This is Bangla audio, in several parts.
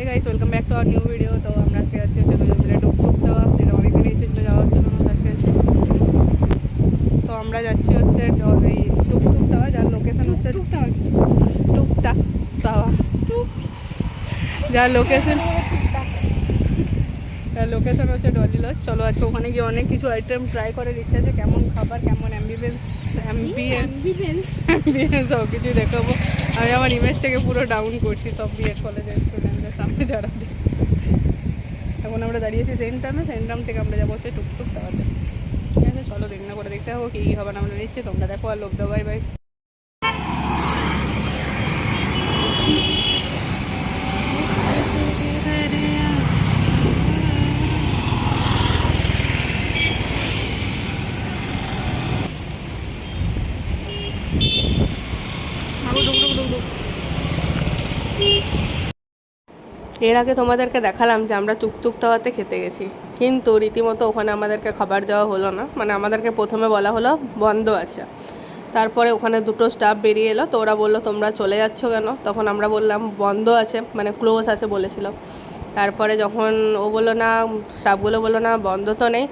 Hey guys welcome back to our new video তো আমরা আজকে যাচ্ছি হচ্ছে দুজন টুকটুক দেওয়া। যেটা অনেকদিন এসেছিল যাওয়ার জন্য আজকে তো আমরা যাচ্ছি হচ্ছে এই টুকটুক দেওয়া যার লোকেশন হচ্ছে টুকটাক টুকটাক দেওয়া যার লোকেশন লোকেশন হচ্ছে ডলি লজ চলো আজকে ওখানে গিয়ে অনেক কিছু আইটেম ট্রাই করে ইচ্ছা আছে। কেমন খাবার কেমন অ্যাম্বিয়েন্স অ্যাম্বিয়েন্স অ্যাম্বিয়েন্স সব কিছু দেখাবো। আমি আমার ইমেজটাকে পুরো ডাউন করছি সব বিএড কলেজের স্টুডেন্টদের সামনে যারা। এখন আমরা দাঁড়িয়েছি সেন্ট্রামে সেন্ট্রাম থেকে আমরা যাব হচ্ছে টুকটুক দাওয়াতে ঠিক আছে, চলো দেখ না করে দেখতে থাকো, কী হবে না আমরা নিচ্ছি, তোমরা দেখো, আর লোক দাও ভাই এর আগে তোমাদেরকে দেখালাম যে আমরা টুকটুক টাওয়াতে খেতে গেছি। কিন্তু রীতিমতো ওখানে আমাদেরকে খাবার দেওয়া হলো না। মানে আমাদেরকে প্রথমে বলা হলো, বন্ধ আছে। তারপরে ওখানে দুটো স্টাফ বেরিয়ে এলো। তো ওরা বলল, তোমরা চলে যাচ্ছ কেন? তখন আমরা বললাম, বন্ধ আছে। মানে ক্লোজ আছে বলেছিল। তারপরে যখন ও বলল, না স্টাফগুলো বলল, না, বন্ধ তো নেই।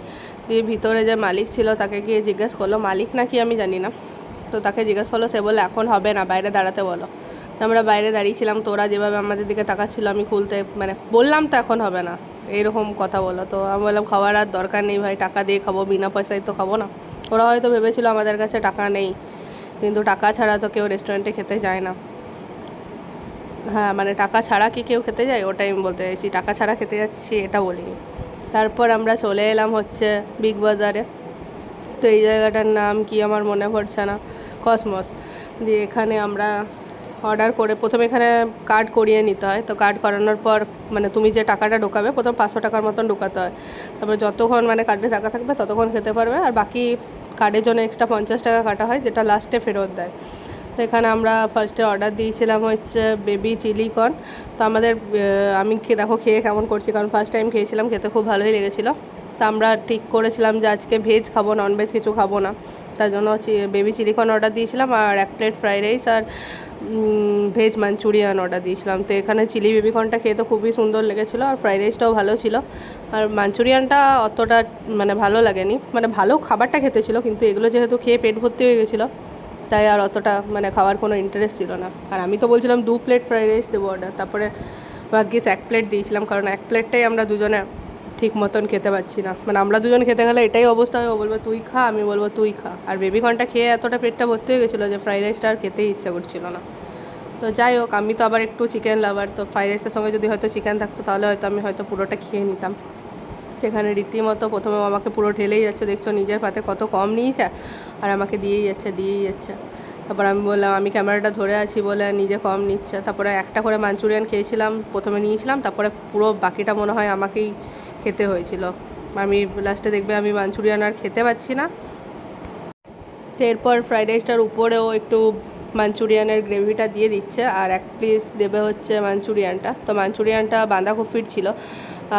দিয়ে ভিতরে যে মালিক ছিল, তাকে গিয়ে জিজ্ঞেস করল, মালিক নাকি আমি জানি না? তো তাকে জিজ্ঞেস করল, সে বলল, এখন হবে না, বাইরে দাঁড়াতে বলো। আমরা বাইরে দাঁড়িয়েছিলাম তো ওরা যেভাবে আমাদের দিকে তাকাচ্ছিল, আমি খুলতে মানে বললাম তো এখন হবে না। এরকম কথা বলো। তো আমি বললাম, খাওয়ার আর দরকার নেই ভাই, টাকা দিয়ে খাব, বিনা পয়সায় তো খাব না। ওরা হয়তো ভেবেছিল আমাদের কাছে টাকা নেই, কিন্তু টাকা ছাড়া তো কেউ রেস্টুরেন্টে খেতে যায় না। হ্যাঁ মানে টাকা ছাড়া কি কেউ খেতে যায়? ওটাই আমি বলতে চাইছি। টাকা ছাড়া খেতে যাচ্ছি, এটা বলিনি। তারপর আমরা চলে এলাম হচ্ছে বিগ বাজারে তো এই জায়গাটার নাম কি আমার মনে পড়ছে না? কসমস দিয়ে এখানে আমরা অর্ডার করে প্রথমে এখানে কার্ড করিয়ে নিতে হয়। তো কার্ড করানোর পর মানে তুমি যে টাকাটা ঢোকাবে, প্রথম পাঁচশো টাকার মতন ঢোকাতে হয়। তারপর যতক্ষণ মানে কার্ডে টাকা থাকবে ততক্ষণ খেতে পারবে। আর বাকি কার্ডের জন্য এক্সট্রা পঞ্চাশ টাকা কাটা হয়, যেটা লাস্টে ফেরত দেয়। তো এখানে আমরা ফার্স্টে অর্ডার দিয়েছিলাম হচ্ছে বেবি চিলি কর্ন তো আমাদের আমি দেখো খেয়ে কেমন করছি, কারণ ফার্স্ট টাইম খেয়েছিলাম, খেতে খুব ভালোই লেগেছিলো। তো আমরা ঠিক করেছিলাম যে আজকে ভেজ খাব নন ভেজ কিছু খাব না। তার জন্য বেবি চিলি কর্ন অর্ডার দিয়েছিলাম, আর এক প্লেট ফ্রাইড রাইস আর ভেজ মাঞ্চুরিয়ান অর্ডার দিয়েছিলাম। তো এখানে চিলি বেবিকর্নটা খেয়ে তো খুবই সুন্দর লেগেছিলো আর ফ্রাইড রাইসটাও ভালো ছিল। আর মাঞ্চুরিয়ানটা অতটা মানে ভালো লাগেনি। মানে ভালো খাবারটা খেতে ছিল, কিন্তু এগুলো যেহেতু খেয়ে পেট ভর্তি হয়ে গেছিল, তাই আর অতটা মানে খাওয়ার কোনো ইন্টারেস্ট ছিল না। আর আমি তো বলছিলাম দু প্লেট ফ্রাইড রাইস দেবো অর্ডার তারপরে ভাগ্যিস এক প্লেট দিয়েছিলাম, কারণ এক প্লেটটাই আমরা দুজনে ঠিক মতন খেতে পাচ্ছি না। মানে আমরা দুজন খেতে গেলে এটাই অবস্থা হয়, ও বলব, তুই খা, আমি বলব, তুই খা। আর বেবিকর্নটা খেয়ে এতটা পেটটা ভর্তি হয়ে গেছিল যে ফ্রাইড রাইসটা আর খেতেই ইচ্ছা করছিল না। তো যাই হোক, আমি তো আবার একটু চিকেন লাভার তো ফ্রাইড রাইসের সঙ্গে যদি হয়তো চিকেন থাকতো, তাহলে হয়তো আমি হয়তো পুরোটা খেয়ে নিতাম। সেখানে রীতিমতো প্রথমে আমাকে পুরো ঢেলেই যাচ্ছে, দেখছ নিজের পাতে কত কম নিয়েছে, আর আমাকে দিয়েই যাচ্ছে দিয়েই যাচ্ছে। তারপর আমি বললাম, আমি ক্যামেরাটা ধরে আছি বলে নিজে কম নিচ্ছে। তারপরে একটা করে মাঞ্চুরিয়ান খেয়েছিলাম, প্রথমে নিয়েছিলাম, তারপরে পুরো বাকিটা মনে হয় আমাকেই খেতে হয়েছিল। আমি লাস্টে দেখবে আমি মাঞ্চুরিয়ান আর খেতে পাচ্ছি না। এরপর ফ্রাইড রাইসটার উপরেও একটু মাঞ্চুরিয়ানের গ্রেভিটা দিয়ে দিচ্ছে আর এক পিস দেবে হচ্ছে মাঞ্চুরিয়ানটা। তো মাঞ্চুরিয়ানটা বাঁধাকপির ছিল।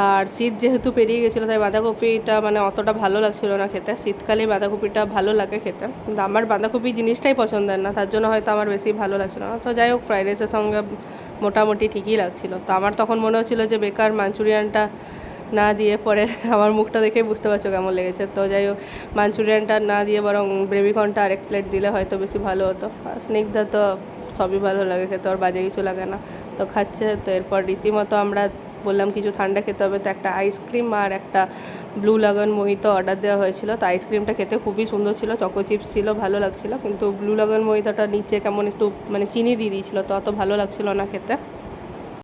আর শীত যেহেতু পেরিয়ে গেছিল, তাই বাঁধাকপিটা মানে অতটা ভালো লাগছিল না খেতে। শীতকালে বাঁধাকপিটা ভালো লাগে খেতে। কিন্তু আমার বাঁধাকপি জিনিসটাই পছন্দের না, তার জন্য হয়তো আমার বেশি ভালো লাগছিল না। তো যাই হোক ফ্রাইড রাইসের সঙ্গে মোটামুটি ঠিকই লাগছিল। তো আমার তখন মনে হচ্ছিল যে বেকার মাঞ্চুরিয়ানটা না দিয়ে পরে আমার মুখটা দেখেই বুঝতে পারছ কেমন লেগেছে। তো যাই হোক, মাঞ্চুরিয়ানটা না দিয়ে বরং গ্রেভিকর্নটা আরেক প্লেট দিলে হয়তো বেশি ভালো হতো। স্নিগ্ধা তো সবই ভালো লাগে খেতে আর বাজে কিছু লাগে না। তো খাচ্ছে, তো এরপর রীতিমতো আমরা বললাম কিছু ঠান্ডা খেতে হবে, তো একটা আইসক্রিম আর একটা ব্লু লাগন মোহিত অর্ডার দেওয়া হয়েছিল। তো আইসক্রিমটা খেতে খুবই সুন্দর ছিল চকো চিপস ছিল, ভালো লাগছিল। কিন্তু ব্লু লাগন মোহিতটা নিচে কেমন একটু মানে চিনি দিয়ে দিয়েছিল, তো অত ভালো লাগছিল না খেতে।